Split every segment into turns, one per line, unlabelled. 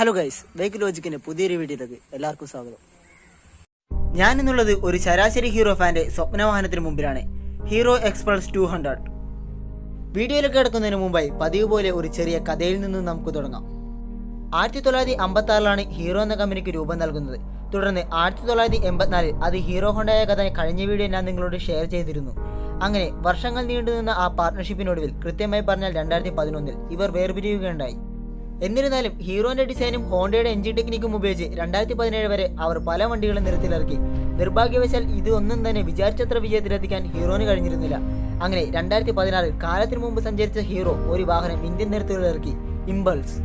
Hello guys bike ലോജിക്കിന് പുതിയൊരു വീഡിയോയിലേക്ക് എല്ലാവർക്കും സ്വാഗതം. ഞാൻ എന്നുള്ളത് ഒരു ശരാശരി ഹീറോ ഫാന്റെ സ്വപ്നവാഹനത്തിന് മുമ്പിലാണ്. ഹീറോ എക്സ്പ്രസ് ടു ഹൺഡ്രഡ് വീഡിയോയിലേക്ക് കിടക്കുന്നതിന് മുമ്പായി പതിവ് പോലെ ഒരു ചെറിയ കഥയിൽ നിന്നും നമുക്ക് തുടങ്ങാം. ആയിരത്തി തൊള്ളായിരത്തി അമ്പത്തി ആറിലാണ് ഹീറോ എന്ന കമ്പനിക്ക് രൂപം നൽകുന്നത്. തുടർന്ന് ആയിരത്തി തൊള്ളായിരത്തി എൺപത്തിനാലിൽ അത് ഹീറോ ഹോണ്ടയായ കഥ കഴിഞ്ഞ വീഡിയോ ഞാൻ നിങ്ങളോട് ഷെയർ ചെയ്തിരുന്നു. അങ്ങനെ വർഷങ്ങൾ നീണ്ടുനിന്ന ആ പാർട്ട്ണർഷിപ്പിനൊടുവിൽ കൃത്യമായി പറഞ്ഞാൽ രണ്ടായിരത്തി പതിനൊന്നിൽ ഇവർ വേർപിരിയുകയുണ്ടായി. എന്നിരുന്നാലും ഹീറോന്റെ ഡിസൈനും ഹോണ്ടയുടെ എഞ്ചിൻ ടെക്നിക്കും ഉപയോഗിച്ച് രണ്ടായിരത്തി പതിനേഴ് വരെ അവർ പല വണ്ടികളും നിരത്തിലിറക്കി നിർഭാഗ്യവശാൽ ഇത് ഒന്നും തന്നെ വിചാരിച്ചത്ര വിജയത്തിലെത്തിക്കാൻ ഹീറോന് കഴിഞ്ഞിരുന്നില്ല. അങ്ങനെ രണ്ടായിരത്തി പതിനാറിൽ കാലത്തിന് മുമ്പ് സഞ്ചരിച്ച ഹീറോ ഒരു വാഹനം ഇന്ത്യൻ നിരത്തുകളിലിറക്കി ഇമ്പൾസ്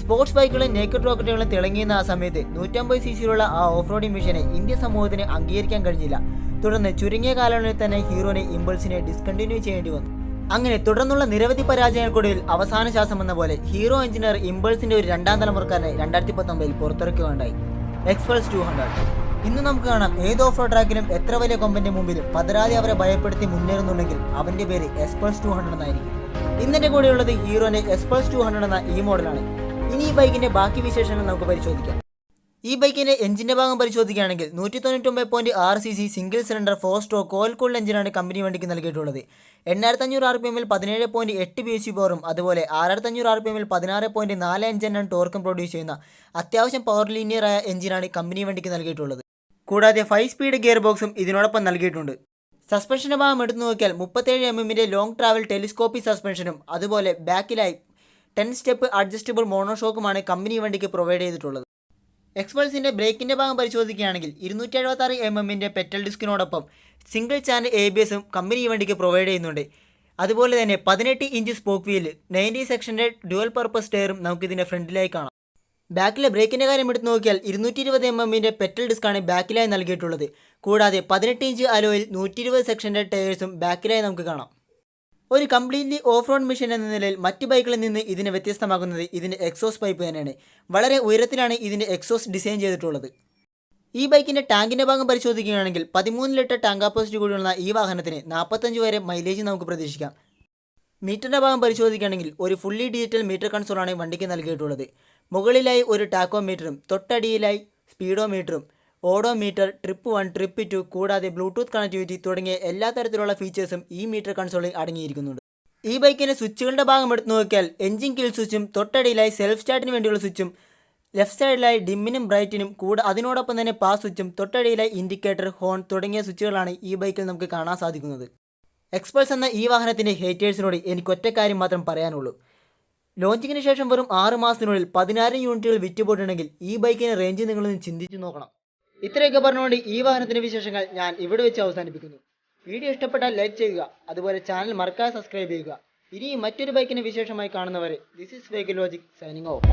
സ്പോർട്സ് ബൈക്കുകളും നേക്കഡ് റോക്കറ്റുകളും തിളങ്ങിയുന്ന ആ സമയത്ത് നൂറ്റമ്പത് സി സിയിലുള്ള ആ ഓഫ് റോഡിംഗ് മിഷനെ ഇന്ത്യ സമൂഹത്തിന് അംഗീകരിക്കാൻ കഴിഞ്ഞില്ല. തുടർന്ന് ചുരുങ്ങിയ കാലയളവിൽ തന്നെ ഹീറോനെ ഇമ്പൾസിനെ ഡിസ്കണ്ടിന്യൂ ചെയ്യേണ്ടി വന്നു. അങ്ങനെ തുടർന്നുള്ള നിരവധി പരാജയങ്ങൾക്കൊടുവിൽ അവസാന ശ്വാസം എന്ന പോലെ ഹീറോ എഞ്ചിനീയർ ഇമ്പൾസിന്റെ ഒരു രണ്ടാം തലമുറക്കാരനെ രണ്ടായിരത്തി പത്തൊമ്പതിൽ പുറത്തിറക്കുകയുണ്ടായി. എക്സ്പൾസ് ടു ഹൺഡ്രഡ് ഇന്ന് നമുക്ക് കാണാം ഏത് ഓഫ് റോഡ് ട്രാക്കിലും എത്ര വലിയ കൊമ്പന്റെ മുമ്പിലും പതരാതെ അവരെ ഭയപ്പെടുത്തി മുന്നേറുന്നുണ്ടെങ്കിൽ അവന്റെ പേര് എക്സ്പൾസ് ടു ഹൺഡ്രഡ് എന്നായിരിക്കും. ഇന്നെന്റെ കൂടെയുള്ളത് ഹീറോന്റെ എക്സ്പൾസ് ടു ഹൺഡ്രഡ് എന്ന ഈ മോഡലാണ് ഇനി ഈ ബൈക്കിന്റെ ബാക്കി വിശേഷങ്ങൾ നമുക്ക് പരിശോധിക്കാം. ഈ ബൈക്കിന്റെ എഞ്ചിന്റെ ഭാഗം പരിശോധിക്കുകയാണെങ്കിൽ നൂറ്റി തൊണ്ണൂറ്റൊമ്പത് പോയിന്റ് ആറ് C C single cylinder four stroke oil cooled എഞ്ചിനാണ് കമ്പനി വണ്ടിക്ക് നൽകിയിട്ടുള്ളത്. എണ്ണായിരത്തി അഞ്ഞൂറ് ആർ പി എമ്മിൽ പതിനേഴ് പോയിന്റ് എട്ട് എച്ച് സി പവറും അതുപോലെ ആറായിരത്തി അഞ്ഞൂറ് ആർ പി എമ്മിൽ പതിനാറ് പോയിന്റ് നാല് അഞ്ചെണ്ണം ടോർക്കും പ്രൊഡ്യൂസ് ചെയ്യുന്ന അത്യാവശ്യം പവർ ലീനിയറായ എഞ്ചിനാണ് കമ്പനി വണ്ടിക്ക് നൽകിയിട്ടുള്ളത്. കൂടാതെ ഫൈവ് സ്പീഡ് ഗിയർ ബോക്സും ഇതിനോടൊപ്പം നൽകിയിട്ടുണ്ട്. സസ്പെൻഷന്റെ ഭാഗം എടുത്തു നോക്കിയാൽ മുപ്പത്തേഴ് എം എമ്മിന്റെ ലോങ് ട്രാവൽ ടെലിസ്കോപ്പി സസ്പെൻഷനും അതുപോലെ ബാക്കിലായി ടെൻ സ്റ്റെപ്പ് അഡ്ജസ്റ്റബിൾ മോണോഷോക്കുമാണ് കമ്പനി വണ്ടിക്ക് പ്രൊവൈഡ് ചെയ്തിട്ടുള്ളത്. എക്സ്പൾസിന്റെ ബ്രേക്കിന്റെ ഭാഗം പരിശോധിക്കുകയാണെങ്കിൽ ഇരുന്നൂറ്റി എഴുപത്തി ആറ് എം എമ്മിന്റെ പെറ്റൽ ഡിസ്കിനോടൊപ്പം സിംഗിൾ ചാനൽ എ ബി എസും കമ്പനി വണ്ടിക്ക് പ്രൊവൈഡ് ചെയ്യുന്നുണ്ട്. അതുപോലെ തന്നെ പതിനെട്ട് ഇഞ്ച് സ്പോക്ക് വീൽ നയന്റി സെക്ഷന്റെ ഡ്യുവൽ പർപ്പസ് ടയറും നമുക്ക് ഇതിന്റെ ഫ്രണ്ടിലായി കാണാം. ബാക്കിലെ ബ്രേക്കിന്റെ കാര്യം എടുത്ത് നോക്കിയാൽ ഇരുന്നൂറ്റി ഇരുപത് എം എമ്മിന്റെ പെറ്റൽ ഡിസ്കാണ് ബാക്കിലായി നൽകിയിട്ടുള്ളത്. കൂടാതെ പതിനെട്ട് ഇഞ്ച് അലോയിൽ നൂറ്റി ഇരുപത് സെക്ഷന്റെ ടയേഴ്സും ബാക്കിലായി നമുക്ക് കാണാം. ഒരു കംപ്ലീറ്റ്ലി ഓഫ് റോഡ് മിഷൻ എന്ന നിലയിൽ മറ്റ് ബൈക്കുകളിൽ നിന്ന് ഇതിനെ വ്യത്യസ്തമാക്കുന്നത് ഇതിന്റെ എക്സോസ് പൈപ്പ് തന്നെയാണ്. വളരെ ഉയരത്തിലാണ് ഇതിന്റെ എക്സോസ് ഡിസൈൻ ചെയ്തിട്ടുള്ളത്. ഈ ബൈക്കിന്റെ ടാങ്കിന്റെ ഭാഗം പരിശോധിക്കുകയാണെങ്കിൽ പതിമൂന്ന് ലിറ്റർ ടാങ്ക് കപ്പാസിറ്റി കൂടിയുള്ള ഈ വാഹനത്തിന് നാൽപ്പത്തഞ്ച് വരെ മൈലേജ് നമുക്ക് പ്രതീക്ഷിക്കാം. മീറ്ററിന്റെ ഭാഗം പരിശോധിക്കുകയാണെങ്കിൽ ഒരു ഫുള്ളി ഡിജിറ്റൽ മീറ്റർ കൺസോളാണ് വണ്ടിക്ക് നൽകിയിട്ടുള്ളത്. മുകളിലായി ഒരു ടാക്കോ മീറ്ററും തൊട്ടടിയിലായി സ്പീഡോമീറ്ററും odometer trip one trip two കൂടാതെ ബ്ലൂടൂത്ത് കണക്ടിവിറ്റി തുടങ്ങിയ എല്ലാ തരത്തിലുള്ള ഫീച്ചേഴ്സും ഈ മീറ്റർ കൺസോളിൽ അടങ്ങിയിരിക്കുന്നുണ്ട്. ഈ ബൈക്കിന്റെ സ്വിച്ചുകളുടെ ഭാഗം എടുത്തു നോക്കിയാൽ എഞ്ചിൻ കിൽ സ്വിച്ചും തൊട്ടടിയിലായി സെൽഫ് സ്റ്റാർട്ടിന് വേണ്ടിയുള്ള സ്വിച്ചും ലെഫ്റ്റ് സൈഡിലായി ഡിമ്മിനും ബ്രൈറ്റിനും കൂടെ അതിനോടൊപ്പം തന്നെ പാസ് സ്വിച്ചും തൊട്ടടിയിലായി ഇൻഡിക്കേറ്റർ ഹോൺ തുടങ്ങിയ സ്വിച്ചുകളാണ് ഈ ബൈക്കിൽ നമുക്ക് കാണാൻ സാധിക്കുന്നത്. എക്സ്പ്രസ് എന്ന ഈ വാഹനത്തിന്റെ ഹേറ്റേഴ്സിനോട് എനിക്ക് ഒറ്റ കാര്യം മാത്രം പറയാനുള്ളൂ. ലോഞ്ചിങ്ങിന് ശേഷം വെറും ആറ് മാസത്തിനുള്ളിൽ പതിനായിരം യൂണിറ്റുകൾ വിറ്റുപോയിട്ടുണ്ടെങ്കിൽ ഈ ബൈക്കിന് റേഞ്ച് നിങ്ങളൊന്ന് ചിന്തിച്ചു നോക്കണം. ഇത്രയൊക്കെ പറഞ്ഞുകൊണ്ട് ഈ വാഹനത്തിന്റെ വിശേഷങ്ങൾ ഞാൻ ഇവിടെ വെച്ച് അവസാനിപ്പിക്കുന്നു. വീഡിയോ ഇഷ്ടപ്പെട്ടാൽ ലൈക്ക് ചെയ്യുക അതുപോലെ ചാനൽ മറക്കാതെ സബ്സ്ക്രൈബ് ചെയ്യുക. ഇനി മറ്റൊരു ബൈക്കിന്റെ വിശേഷമായി കാണുന്നവരെ this is bike logic signing off